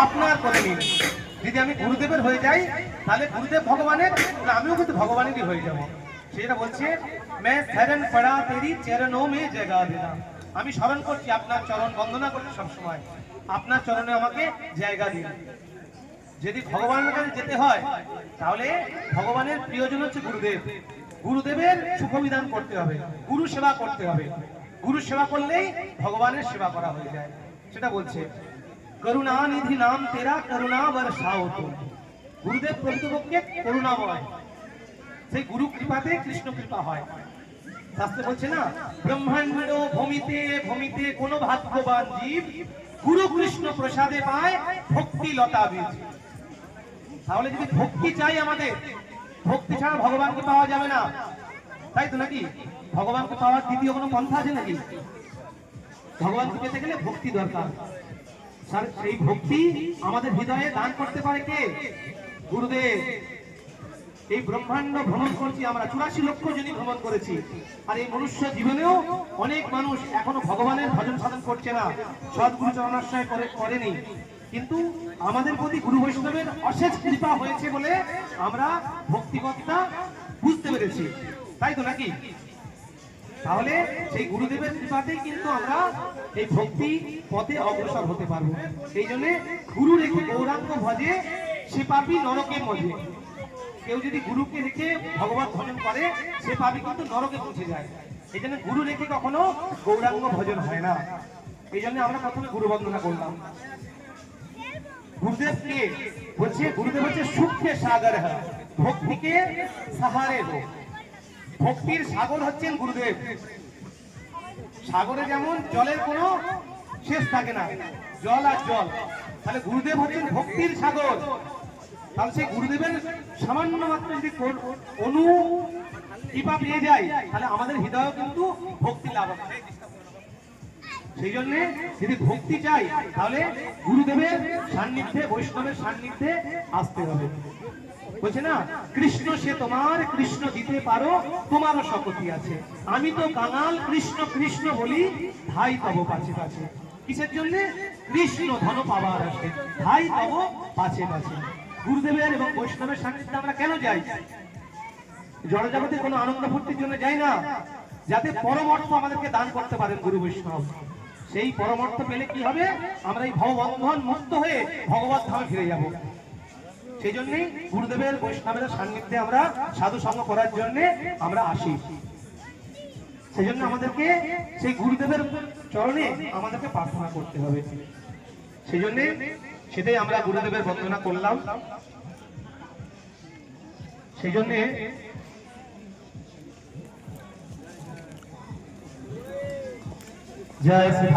আপনার করে নিন যদি আমি গুরুদেবের হয়ে যাই, তাহলে গুরুদেব ভগবানের আমিও কিন্তু ভগবানেরই হয়ে যাব। সেটা বলছে, মে শরণ পড়া তেরি চরণো মে জায়গা দিলাম আমি স্মরণ করছি, আপনার চরণ বন্দনা করছি সবসময়। আপনার চরণে আমাকে জায়গা দিন। যদি ভগবানের কাছে যেতে হয়, তাহলে ভগবানের প্রিয়জন হচ্ছে গুরুদেব। গুরুদেবের সুখবিধান করতে হবে গুরু সেবা করতে হবে। গুরু সেবা করলেই ভগবানের সেবা করা হয়ে যায়। সেটা বলছে। করুণানিধি নাম তেরা করুণা বর্ষাও তুম গুরুদেব প্রকৃতপক্ষে করুণাময় সেই গুরু কৃপাতে কৃষ্ণ কৃপা হয় শাস্ত্রে বলছে না ব্রহ্মাণ্ড ভূমিতে ভূমিতে কোন ভাগ্যবান জীব গুরু কৃষ্ণ প্রসাদে পায় ভক্তি লতা বীজ তাহলে যদি ভক্তি চাই আমাদের, ভক্তি ছাড়া ভগবানকে পাওয়া যাবে না। তাই তো নাকি? ভগবানকে পাওয়ার দ্বিতীয় কোনো পন্থা আছে নাকি? ভগবানকে পেতে গেলে ভক্তি দরকার। স্যার সেই ভক্তি আমাদের হৃদয়ে দান করতে পারে কে? গুরুদেব, এই ব্রহ্মাণ্ড ভ্রমণ করছি আমরা। চুরাশি লক্ষ জনী ভ্রমণ করেছি, আর এই মনুষ্য জীবনেও অনেক মানুষ এখনও ভগবানের ভজন সাধন করছে না। সদ্গুরু চরণাশ্রয় করে, করেনি। কিন্তু আমাদের প্রতি গুরু বৈষ্ণবের অশেষ কৃপা হয়েছে বলে আমরা ভক্তিবত্তা বুঝতে পেরেছি। তাই তো নাকি? তাহলে সেই গুরুদেবের কৃপাতেই কিন্তু আমরা এই ভক্তি পথে অগ্রসর হতে পারব। সেই জন্য গুরু রেখে গৌরাঙ্গ ভজে, সে পাপি নরকে মজে কেউ যদি গুরুকে রেখে ভগবান ভজন করে, সে পাপি কিন্তু নরকে পৌঁছে যায়। এই জন্য গুরু রেখে কখনো গৌরাঙ্গ ভজন হয় না। এই জন্য আমরা প্রথমে গুরু বন্দনা করলাম। গুরুদেব কে বলছে, গুরুদেব হচ্ছে সুখে সাগর, ভক্তিকে সাহারে হো ভক্তির সাগর হচ্ছেন গুরুদেব। সাগরে যেমন জলের কোনো শেষ থাকে না, জল আর জল। তাহলে গুরুদেব হচ্ছেন ভক্তির সাগর। তাহলে সেই গুরুদেবের সামান্য মাত্র যদি অনু কৃপা পেয়ে যায়, তাহলে আমাদের হৃদয় কিন্তু ভক্তি লাভ হবে। সেই জন্য যদি ভক্তি চাই, তাহলে গুরুদেবের সান্নিধ্যে, বৈষ্ণবের সান্নিধ্যে আসতে হবে। বলছে, না, কৃষ্ণ সে তোমার, কৃষ্ণ দিতে পারো, তোমারও শপথি আছে। আমি তো কাঙাল, কৃষ্ণ কৃষ্ণ বলি ভাই তব পাছে পাছে। কিসের জন্য? কৃষ্ণ ধন পাবার আছে ধাই তব পাছে পাছে। গুরুদেবের এবং বৈষ্ণবের সান্নিধ্যে আমরা কেন যাই? জড়জগতে কোনো আনন্দ ফুর্তির জন্য যাই না, যাতে পরমর্থ আমাদেরকে দান করতে পারেন গুরু বৈষ্ণব। সেই পরমর্থ পেলে কি হবে? আমরা এই ভববন্ধন মুক্ত হয়ে ভগবত ধামে ফিরে যাব। সেই জন্যই গুরুদেবের বৈষ্ণবের সান্নিধ্যে আমরা সাধু সঙ্গ করার জন্য আমরা আসি। সেই জন্য আমাদেরকে সেই গুরুদেবের চরণে আমাদেরকে প্রার্থনা করতে হবে। সেই জন্য সেটাই আমরা গুরুদেবের বন্দনা করলাম। সেই জন্যে জয় শ্রী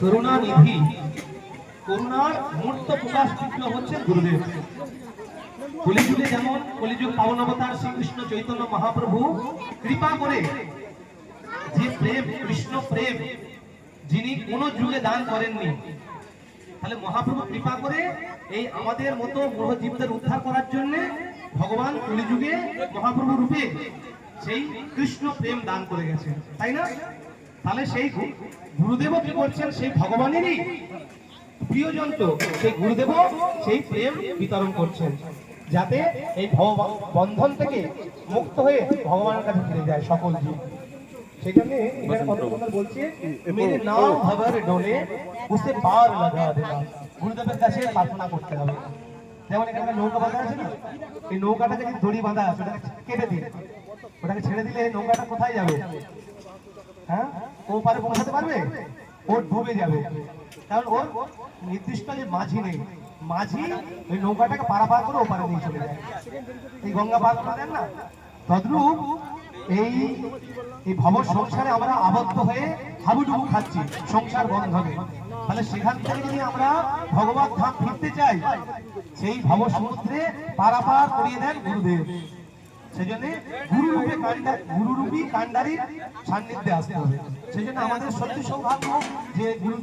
করুণা নিধি করুণার মূর্ত প্রকাশ চিত্র হচ্ছে গুরুদেব। কলিযুগে যেমন কলিযুগ পাবন অবতার শ্রীকৃষ্ণ চৈতন্য মহাপ্রভু, কৃপা করে যে প্রেম, কৃষ্ণ প্রেম যিনি কোন যুগে দান করেননি, তাহলে মহাপ্রভু কৃপা করে এই আমাদের মতো গ্রহ জীবদের উদ্ধার করার জন্য ভগবান কলিযুগে মহাপ্রভু রূপে সেই কৃষ্ণ প্রেম দান করে গেছেন। তাই না? তাহলে সেই গু- গুরুদেবও কি করছেন? সেই ভগবানেরই প্রিয়জন তো। সেই গুরুদেব সেই প্রেম বিতরণ করছেন যাতে এই বন্ধন থেকে মুক্ত হয়ে ভগবানের কাছে ফিরে যায় সকল জীব। সেই জন্য এখানে বলছে মেরে নাম ভগর ডোলে উসে পার লাগা গুরুদেবের কাছে প্রার্থনা করতে হবে। যেমন এখানে নৌকা বাঁধা আছে না? এই নৌকাটাকে যদি দড়ি বাঁধা আছে ওটাকে কেটে দিন। ওটাকে ছেড়ে দিলে এই নৌকাটা কোথায় যাবে? হ্যাঁ? ও পারে পৌঁছাতে পারবে? ও ডুবে যাবে। কারণ ওর নির্দিষ্ট যে মাঝি নেই। মাঝি ওই নৌকাটাকে পারাপার করে ওপারে নিয়ে চলে যায়। এই গঙ্গা পার করা না? তদ্রূপ এই এই ভব সংসারে আমরা আবদ্ধ হয়ে হাবুডুবু খাচ্ছি সংসার বন্ধনে। তাহলে সেখান থেকে যদি আমরা ভগবত ধাম ফিরতে চাই, সেই ভব সমুদ্রে পারাপার করিয়ে দেন গুরুদেব। সেই জন্য গুরু রূপে কাণ্ডা গুরু রূপী কাণ্ডারির সান্নিধ্যে আসতে হবে। সেই জন্য আমাদের সত্যি সৌভাগ্য যে গুরু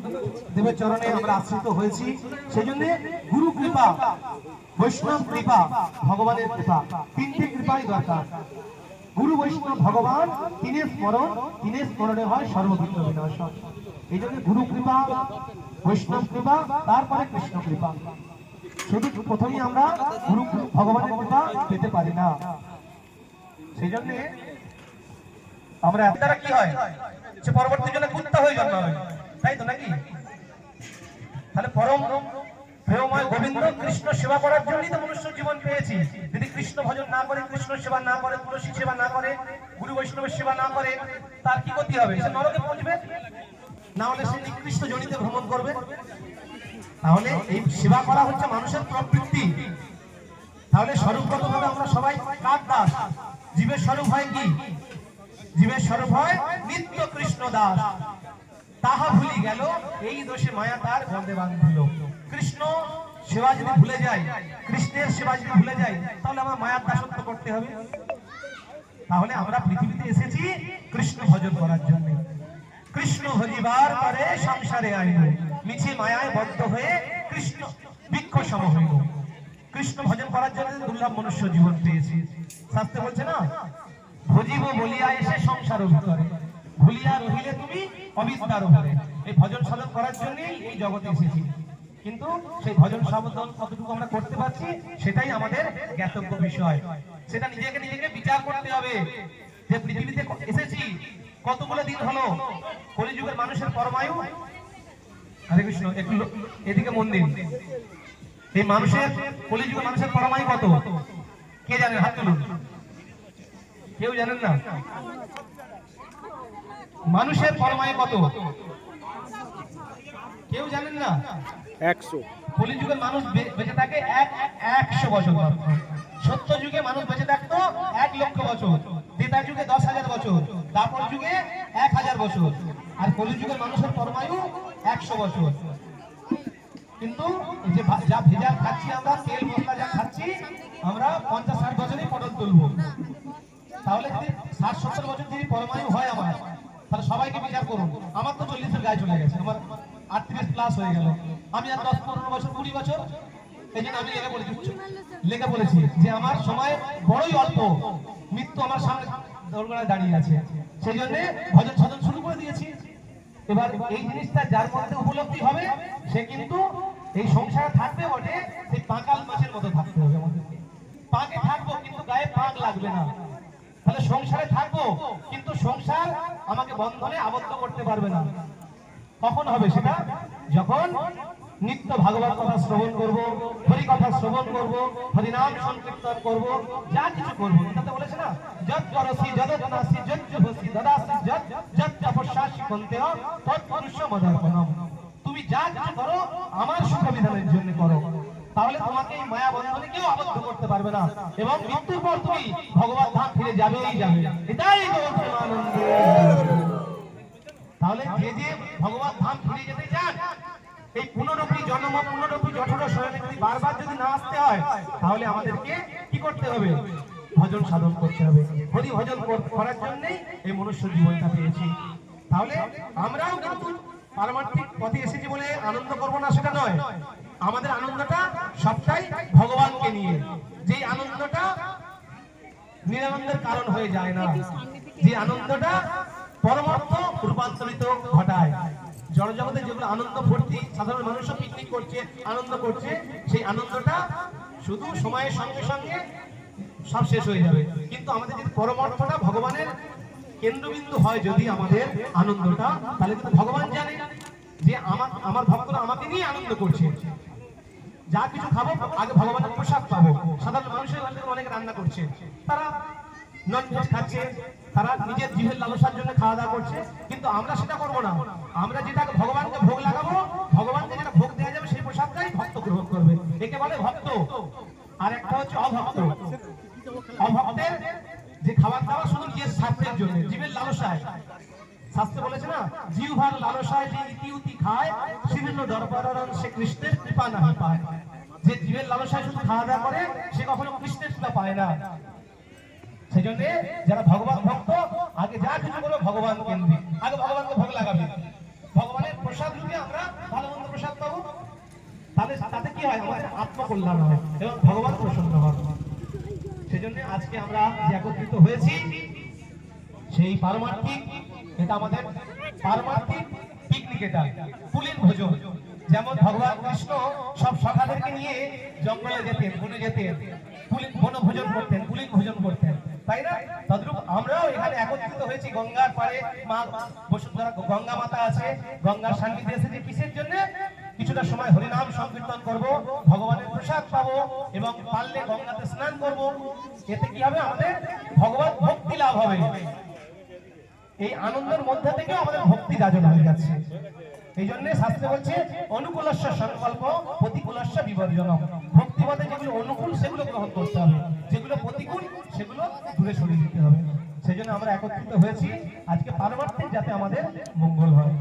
দেবের চরণে আমরা আশ্রিত হয়েছি। সেই জন্য গুরু কৃপা, বৈষ্ণব কৃপা, ভগবানের কৃপা, তিনটি কৃপাই দরকার। গুরু বৈষ্ণব ভগবান, তিনের স্মরণ, তিনের স্মরণে হয় সর্ববিঘ্ন বিনাশন এই জন্য গুরু কৃপা, বৈষ্ণব কৃপা, তারপরে কৃষ্ণ কৃপা। শুধু প্রথমেই আমরা গুরু, ভগবানের কৃপা পেতে পারি না। সেই জন্য আমরা দ্বারা কি হয়? সে পরবর্তী জন্য কুত্তা হয়ে জন্মাবে। তাই তো নাকি? তাহলে পরম প্রেমময় গোবিন্দ কৃষ্ণ সেবা করার জন্যই তো মনুষ্য জীবন পেয়েছি। যদি কৃষ্ণ ভজন না করে, কৃষ্ণ সেবা না করে, তুলসী সেবা না করে, গুরু বৈষ্ণবের সেবা না করে, তার কি ক্ষতি হবে? সে নরকে পৌঁছবে? না হলে সে নিকৃষ্ট জনিতে ভ্রমণ করবে? তাহলে এই সেবা করা হচ্ছে মানুষের প্রবৃত্তি। তাহলে স্বরূপগতভাবে আমরা সবাই কার দাস। জীবের স্বরূপ হয় কি? জীবের স্বরূপ হয় নিত্য কৃষ্ণ দাস। তাহা ভুলি গেল, এই দোষে মায়া তার বন্দে বাঁধিল কৃষ্ণ সেবা যদি ভুলে যায়, কৃষ্ণের সেবা যদি ভুলে যায়, তাহলে আমার মায়ার দাসত্ব করতে হবে। তাহলে আমরা পৃথিবীতে এসেছি কৃষ্ণ ভজন করার জন্য। কৃষ্ণ ভজিবার পরে সংসারে আইল, মিছে মায়ায় বদ্ধ হয়ে কৃষ্ণ বৃক্ষ সম হইল। কৃষ্ণ ভজন করার জন্য দুর্লভ মনুষ্য জীবন পেয়েছি। শাস্ত্রে বলছে না? ভজিব বলিয়া এসে সংসার ভিতরে ভুলিয়া রহিলে তুমি অবিদ্যার উপরে এই ভজন সাধন করার জন্যই এই জগতে এসেছি। কিন্তু সেই ভজন সাধন কতটুকু আমরা করতে পারছি, সেটাই আমাদের জ্ঞাতব্য বিষয়। সেটা নিজেকে নিজেকে বিচার করতে হবে। যে পৃথিবীতে এসেছি, কতগুলো দিন হলো? কলিযুগের মানুষের পরমায়ু? হরে কৃষ্ণ, একটু এদিকে মন দিন। এই মানুষের, কলিযুগের মানুষের পরমায়ু কত? কে জানেন হাত তুলুন। কেউ জানেন না? মানুষের পরমায়ু কত? কেউ জানেন না? একশো। কলিযুগের মানুষ বেঁচে থাকে এক একশো বছর সত্য যুগে মানুষ বেঁচে থাকতো এক লক্ষ বছর। ত্রেতা যুগে দশ হাজার বছর। তারপর যুগে এক হাজার বছর। আর কলিযুগের মানুষের পরমায়ু একশো বছর। কিন্তু যে যা ভেজা খাচ্ছি আমরা তেল মশলা যা খাচ্ছি আমরা পঞ্চাশ ষাট বছরই পটল তুলবো তাহলে যদি ষাট সত্তর বছর যদি পরমায়ু হয় আমার তাহলে সবাইকে বিচার করুন আমার তো চল্লিশের গায়ে চলে গেছে আমার আটত্রিশ প্লাস হয়ে গেল। আমি আর দশ, পনেরো বছর, কুড়ি বছর, এই জন্য আমি লেগে পড়েছি লেগে পড়েছি যে আমার সময় বড়ই অল্প। মৃত্যু আমার সামনে দোরগোড়ায় দাঁড়িয়ে আছে। সেই জন্য ভজন সাধন শুরু করে দিয়েছি। এবার এই জিনিসটা যার মধ্যে উপলব্ধি হবে, সে কিন্তু এই সংসারে থাকবে বটে সেই পাঁকাল মাছের মতো থাকতে হবে আমাদেরকে। পাকে থাকব, কিন্তু গায়ে পাক লাগবে না। তাহলে সংসারে থাকব, কিন্তু সংসার আমাকে বন্ধনে আবদ্ধ করতে পারবে না। কখন হবে সেটা? যখন নিত্য ভাগবত কথা শ্রবণ করব, হরি কথা শ্রবণ করব, হরিনাম সংকীর্তন করব, যা কিছু করব, এটাতে বলেছে না যত করসি যত নাসি যত জপসি দদাসি যত যত তপস্যাসি কন্তেহ তৎ পুরুষ মদার্পণম। তুমি যা কিছু করো, আমার সুখ বিধানের জন্য করো। তাহলে তোমাকে এই মায়া বন্ধনে কেউ আবদ্ধ করতে পারবে না। এবং মৃত্যুর পর তুমি ভগবত ধাম ফিরে যাবেই যাবে। এটাই গৌতম আনন্দ তাহলে যে যে ভগবান ধাম ফিরে যেতে চান, এই পুনরূপী জন্ম পুনরূপী জঠর শরণে যদি বারবার যদি না আসতে হয়, তাহলে আমাদেরকে কি করতে হবে? ভজন সাধন করতে হবে। হরি ভজন করার জন্যই এই মনুষ্য জীবনটা পেয়েছি। তাহলে আমরাও কিন্তু পারমার্থিক পথে এসেছি বলে আনন্দ করব না, সেটা নয়। আমাদের আনন্দটা সবটাই ভগবানকে নিয়ে। যেই আনন্দটা নিরানন্দের কারণ হয়ে যায় না, যে আনন্দটা পরমার্থ রূপান্তরিত ঘটায়। জড়জগতে যেগুলো আনন্দ ভর্তি সাধারণ মানুষও পিকনিক করছে, আনন্দ করছে, সেই আনন্দটা শুধু সময়ের সঙ্গে সঙ্গে সব শেষ হয়ে যাবে। কিন্তু আমাদের যদি পরমার্থটা ভগবানের কেন্দ্রবিন্দু হয় যদি আমাদের আনন্দটা, তাহলে কিন্তু ভগবান জানে যে আমার আমার ভক্তরা আমাকে নিয়ে আনন্দ করছে। যা কিছু খাব, আগে ভগবানের প্রসাদ পাবো। সাধারণ মানুষের অনেক রান্না করছে। তারা নন ভেজ খাচ্ছে, তারা নিজের জীবের লালসার জন্য খাওয়া দাওয়া করছে, কিন্তু আমরা সেটা করব না। আমরা যেটা ভগবানকে ভোগ লাগাবো ভগবানকে যেটা ভোগ দেওয়া যাবে সেই প্রসাদটাই ভক্ত গ্রহণ করবে। একে বলে ভক্ত। আর একটা হচ্ছে অভক্ত। অভক্তের যে জন্য, জীবের লালসায়। শাস্ত্রে বলেছে না, জিহ্বার লালসায় যে ইতি খায় বিভিন্ন দরবারণ সে কৃষ্ণের কৃপা নাহি পায়। যে জীবের লালসায় শুধু খাওয়া দাওয়া করে, সে কখনো কৃষ্ণের কৃপা পায় না। সেই জন্য যারা ভগবান ভক্ত, আগে যা কিছু করবে ভগবান কেন্দ্রিক। আগে ভগবানকে ভোগ লাগাবে। ভগবানের প্রসাদ রূপে আমরা ভালো মন্দ প্রসাদ পাবো। তাহলে তাতে কি হয়? আমাদের আত্মকল্যাণ হয় এবং ভগবান প্রসন্ন সেই জন্য আজকে আমরা যে একত্রিত হয়েছি, সেই পারমার্থিক, এটা আমাদের পারমার্থিক পিকনিক এটা কুলীন ভোজন। যেমন ভগবান কৃষ্ণ সব সখাদেরকে নিয়ে জঙ্গলে যেতেন, বনে যেতেন কুলীন বনভোজন করতেন কুলীন ভোজন করতেন। তাই না? তদ্রূপ আমরাও এখানে একত্রিত হয়েছি গঙ্গার পাড়ে। মা বসুন্ধরা গঙ্গা মাতা আছে। গঙ্গার সান্নিধ্যে এসেছে কিসের জন্য? কিছুটা সময় হরিনাম সংকীর্তন করব, ভগবানের প্রসাদ পাবো এবং পারলে গঙ্গাতে স্নান করব। এতে কি হবে আমাদের? ভগবান ভক্তি লাভ হবে। এই আনন্দের মধ্যে থেকে আমাদের ভক্তি যাজন হয়ে যাচ্ছে। এই জন্য শাস্ত্রে বলছে, অনুকূলস্য সংকল্প প্রতিকূলস্য বিবর্জন ভক্তিপথে যেগুলো অনুকূল, সেগুলো গ্রহণ করতে হবে। যেগুলো প্রতিকূল দূরে সরিয়ে দিতে হবে। সেই জন্য আমরা একত্রিত হয়েছি। আজকে পারমার্থিক যাতে আমাদের মঙ্গল হয়।